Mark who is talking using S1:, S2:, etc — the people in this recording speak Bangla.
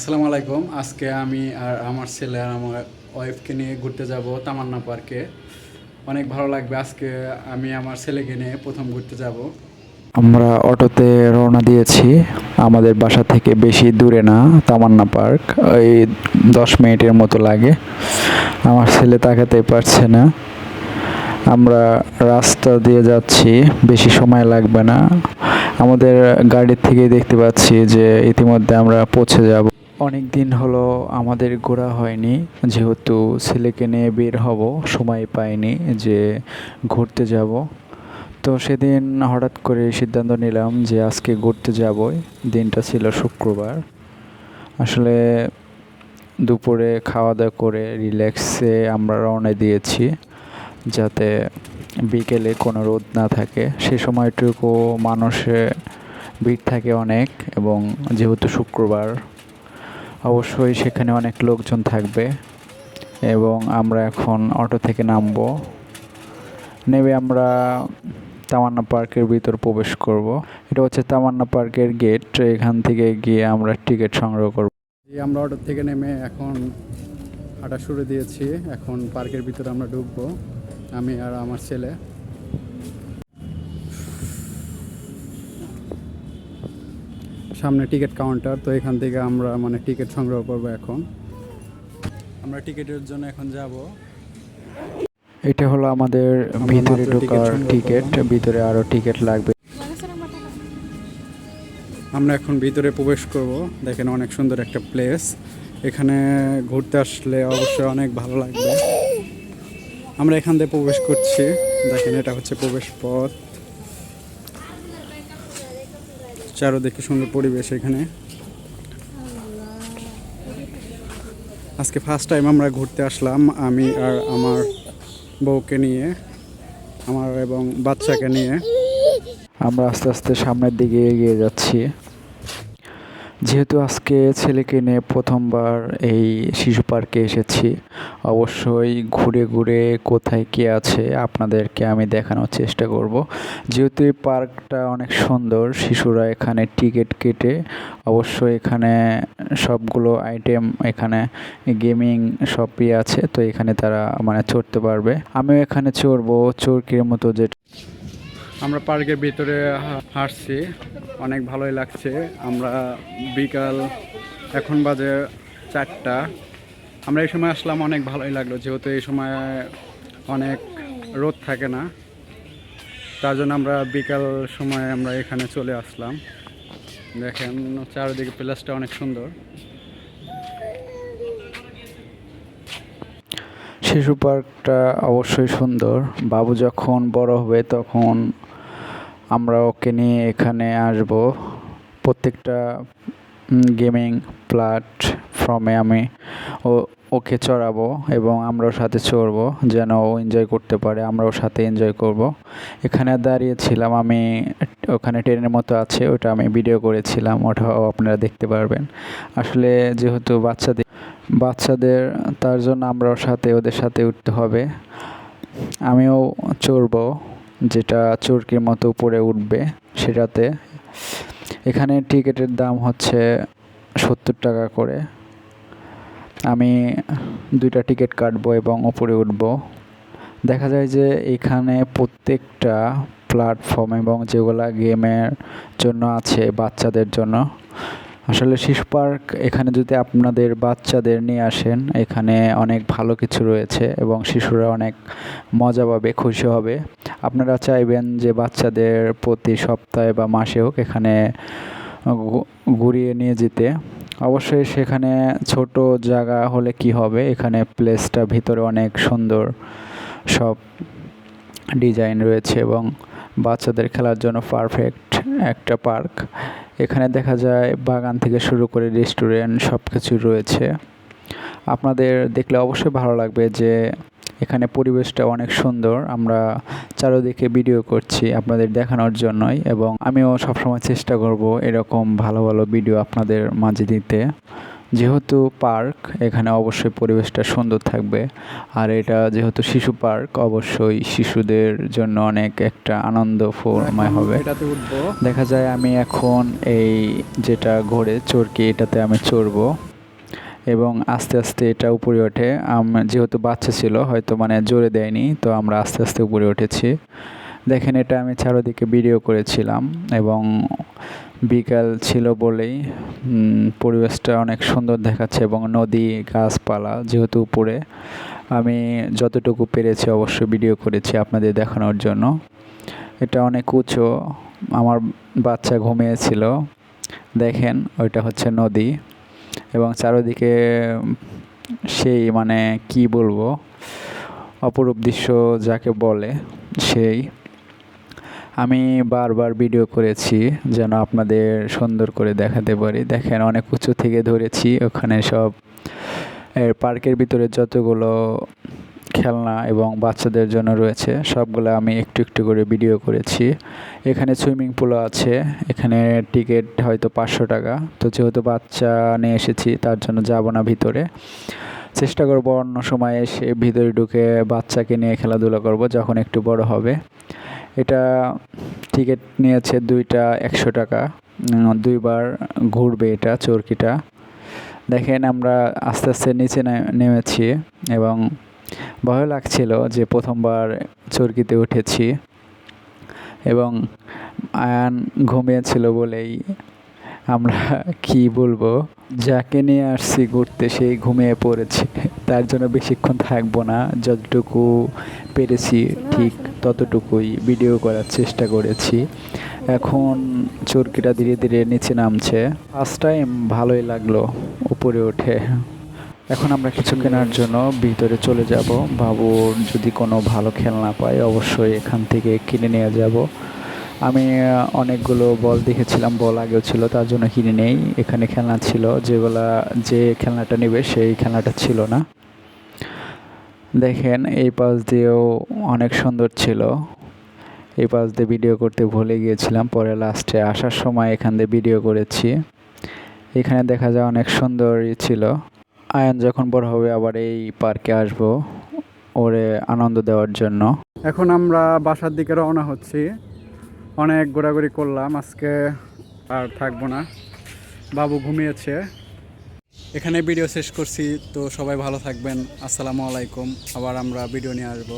S1: আসসালামু আলাইকুম। আজকে আমি আর আমার ছেলে আর আমার ওয়াইফকে নিয়ে ঘুরতে যাব তামান্না পার্কে অনেক ভালো লাগবে আজকে আমি আমার ছেলেকে নিয়ে প্রথম ঘুরতে যাব।
S2: আমরা অটোতে রওনা দিয়েছি। আমাদের বাসা থেকে বেশি দূরে না, তামান্না পার্ক ওই দশ মিনিটের মতো লাগে। আমার ছেলে তাকাতে পারছে না। আমরা রাস্তা দিয়ে যাচ্ছি, বেশি সময় লাগবে না। আমাদের গাড়ির থেকে দেখতে পাচ্ছি যে ইতিমধ্যে আমরা পৌঁছে যাব। অনেক দিন হলো আমাদের ঘোরা হয়নি। যেহেতু ছেলেকে নিয়ে বের হব, সময় পাইনি যে ঘুরতে যাব। তো সেদিন হঠাৎ করে সিদ্ধান্ত নিলাম যে আজকে ঘুরতে যাবই। দিনটা ছিল শুক্রবার। আসলে দুপুরে খাওয়া দাওয়া করে রিল্যাক্সে আমরা রওনা দিয়েছি, যাতে বিকেলে কোনো রোদ না থাকে। সে সময়টুকু মানুষে ভিড় থাকে অনেক এবং যেহেতু শুক্রবার অবশ্যই সেখানে অনেক লোকজন থাকবে এবং আমরা এখন অটো থেকে নামবো। নেমে আমরা তামান্না পার্কের ভিতর প্রবেশ করব। এটা হচ্ছে তামান্না পার্কের গেট। এখান থেকে গিয়ে আমরা টিকিট সংগ্রহ করব।
S1: আমরা অটো থেকে নেমে এখন হাঁটা শুরু দিয়েছি। এখন পার্কের ভিতরে আমরা ঢুকবো। আমি আর আমার ছেলে। সামনে টিকিট কাউন্টার তো এখান থেকে আমরা মানে টিকিট সংগ্রহ করব এখন। আমরা টিকিটের জন্য এখন যাব।
S2: এটা হলো আমাদের ভিতরে ঢোকার টিকিট ভিতরে আরও টিকিট লাগবে।
S1: আমরা এখন ভিতরে প্রবেশ করব। দেখেন অনেক সুন্দর একটা প্লেস। এখানে ঘুরতে আসলে অবশ্যই অনেক ভালো লাগবে। আমরা এখান থেকে প্রবেশ করছি। দেখেন এটা হচ্ছে প্রবেশ পথ। চারোদিকে সুন্দর পরিবেশ এখানে। আজকে ফার্স্ট টাইম আমরা ঘুরতে আসলাম, আমি আর আমার বউকে নিয়ে, আমার এবং বাচ্চাকে নিয়ে।
S2: আমরা আস্তে আস্তে সামনের দিকে এগিয়ে যাচ্ছি। যেহেতু আজকে ছেলেকে নিয়ে প্রথমবার এই শিশু পার্কে এসেছি, অবশ্যই ঘুরে ঘুরে কোথায় কী আছে আপনাদেরকে আমি দেখানোর চেষ্টা করব। যেহেতু এই পার্কটা অনেক সুন্দর, শিশুরা এখানে টিকিট কেটে অবশ্যই এখানে সবগুলো আইটেম, এখানে গেমিং সবই আছে, তো এখানে তারা মানে চড়তে পারবে। আমিও এখানে চড়বো, চরকির মতো যেটা
S1: আমরা পার্কের ভিতরে হাঁটছি, অনেক ভালোই লাগছে। আমরা বিকাল এখন বাজে চারটা। আমরা এই সময় আসলাম, অনেক ভালোই লাগল, যেহেতু এই সময় অনেক রোদ থাকে না। তার জন্য আমরা বিকাল সময় আমরা এখানে চলে আসলাম। দেখেন, চারিদিকে প্লেসটা অনেক সুন্দর।
S2: শিশু পার্কটা অবশ্যই সুন্দর। বাবু যখন বড় হবে তখন আমরা ওকে নিয়ে এখানে আসব। প্রত্যেকটা গেমিং প্ল্যাটফর্মে আমি ও, ওকে চড়াবো এবং আমরাও সাথে চড়বো যেন ও এনজয় করতে পারে, আমরাও সাথে এনজয় করব। এখানে দাঁড়িয়েছিলাম আমি, ওখানে ট্রেনের মতো আছে, ওটা আমি ভিডিও করেছিলাম, ওটাও আপনারা দেখতে পারবেন। আসলে যেহেতু বাচ্চাদের বাচ্চাদের, তার জন্য আমরাও সাথে, ওদের সাথে উঠতে হবে। আমিও চড়বো। যেটা চরকির মতো উপরে উঠবে সেটাতে। এখানে টিকিটের দাম হচ্ছে সত্তর টাকা করে। আমি দুইটা টিকিট কাটবো এবং উপরে উঠবো। দেখা যায় যে এখানে প্রত্যেকটা প্ল্যাটফর্ম এবং যেগুলা গেমের জন্য আছে বাচ্চাদের জন্য আসলে শিশু পার্ক এখানে যদি আপনাদের বাচ্চাদের নিয়ে আসেন, এখানে অনেক ভালো কিছু রয়েছে এবং শিশুরা অনেক মজা পাবে, খুশি হবে। আপনারা চাইবেন যে বাচ্চাদের প্রতি সপ্তাহে বা মাসে হোক এখানে ঘুরিয়ে নিয়ে যেতে। অবশ্যই সেখানে ছোট জায়গা হলে কি হবে? এখানে প্লেসটা ভিতরে অনেক সুন্দর সব ডিজাইন রয়েছে এবং বাচ্চাদের খেলার জন্য পারফেক্ট একটা পার্ক। এখানে দেখা যায় বাগান থেকে শুরু করে রেস্টুরেন্ট সব কিছু রয়েছে। আপনাদের দেখলে অবশ্যই ভালো লাগবে যে এখানে পরিবেশটা অনেক সুন্দর। আমরা চারোদিকে ভিডিও করছি আপনাদের দেখানোর জন্যই এবং আমিও সবসময় চেষ্টা করব এরকম ভালো ভালো ভিডিও আপনাদের মাঝে দিতে। যেহেতু পার্ক এখানে অবশ্যই পরিবেশটা সুন্দর থাকবে। আর এটা যেহেতু শিশু পার্ক অবশ্যই শিশুদের জন্য অনেক একটা আনন্দময় হবে। দেখা যায় আমি এখন এই যেটা ঘোরে চরকি এটাতে আমি চড়বো। এবং আস্তে আস্তে এটা উপরে ওঠে। আম- যেহেতু বাচ্চা ছিল হয়তো মানে জোরে দেয়নি তো আমরা আস্তে আস্তে উপরে উঠেছি। দেখেন এটা আমি চারোদিকে ভিডিও করেছিলাম এবং বিকাল ছিল বলেই পরিবেশটা অনেক সুন্দর দেখাচ্ছে এবং নদী, গাছপালা যেহেতু উপরে, আমি যতটুকু পেরেছি অবশ্যই ভিডিও করেছি আপনাদের দেখানোর জন্য। এটা অনেক উঁচু, আমার বাচ্চা ঘুমিয়েছিল, দেখেন ওইটা হচ্ছে নদী এবং চারিদিকে, সেই মানে কি বলব, অপরূপ দৃশ্য যাকে বলে, সেই। আমি বারবার ভিডিও করেছি যেন আপনাদের সুন্দর করে দেখাতে পারি। দেখেন, অনেক উঁচু থেকে ধরেছি, ওখানে সব, এর পার্কের ভিতরে যতগুলো খেলনা এবং বাচ্চাদের জন্য রয়েছে, সবগুলো আমি একটু একটু করে ভিডিও করেছি। এখানে সুইমিং পুলও আছে, এখানে টিকিট হয়তো পাঁচশো টাকা। তো যেহেতু বাচ্চা নিয়ে এসেছি, তার জন্য যাব না ভিতরে। চেষ্টা করব অন্য সময় এসে ভিতরে ঢুকে বাচ্চাকে নিয়ে খেলাধুলা করব, যখন একটু বড় হবে। এটা টিকিট নিয়েছে দুইটা একশো টাকা। দুইবার ঘুরবে এটা চরকিটা। দেখেন আমরা আস্তে আস্তে নিচে নেমেছি এবং ভয় লাগছিল যে প্রথমবার চরকিতে উঠেছি এবং আয়ান ঘুমিয়েছিল বলেই আমরা কি বলব? যাকে নিয়ে আসছি ঘুরতে সেই ঘুমিয়ে পড়েছে। তার জন্য বেশিক্ষণ থাকব না যতটুকু পেরেছি ঠিক ততটুকুই ভিডিও করার চেষ্টা করেছি। এখন চরকিটা ধীরে ধীরে নিচে নামছে। ফার্স্ট টাইম ভালোই লাগল উপরে ওঠে এখন আমরা কিছু কেনার জন্য ভিতরে চলে যাব। বাবুর যদি কোনো ভালো খেলনা পাই অবশ্যই এখান থেকে কিনে নিয়ে যাব। আমি অনেকগুলো বল দেখেছিলাম, বল আগেও ছিল, তার জন্য কিনে নেই। এখানে খেলনা ছিল, যেগুলা যে খেলনাটা নেবে সেই খেলনাটা ছিল না। দেখেন, এই পাশ দিয়েও অনেক সুন্দর ছিল। এই পাশ দিয়ে ভিডিও করতে ভুলে গিয়েছিলাম, পরে লাস্টে আসার সময় এখান দিয়ে ভিডিও করেছি। এখানে দেখা যায় অনেক সুন্দরই ছিল। আয়ন যখন বড় হবে আবার এই পার্কে আসব, ওরে আনন্দ দেওয়ার জন্য।
S1: এখন আমরা বাসার দিকে রওনা হচ্ছি। অনেক ঘোরাঘুরি করলাম, আজকে আর থাকব না। বাবু ঘুমিয়েছে। এখানে ভিডিও শেষ করছি, তো সবাই ভালো থাকবেন। আসসালামু আলাইকুম। আবার আমরা ভিডিও নিয়ে আসব।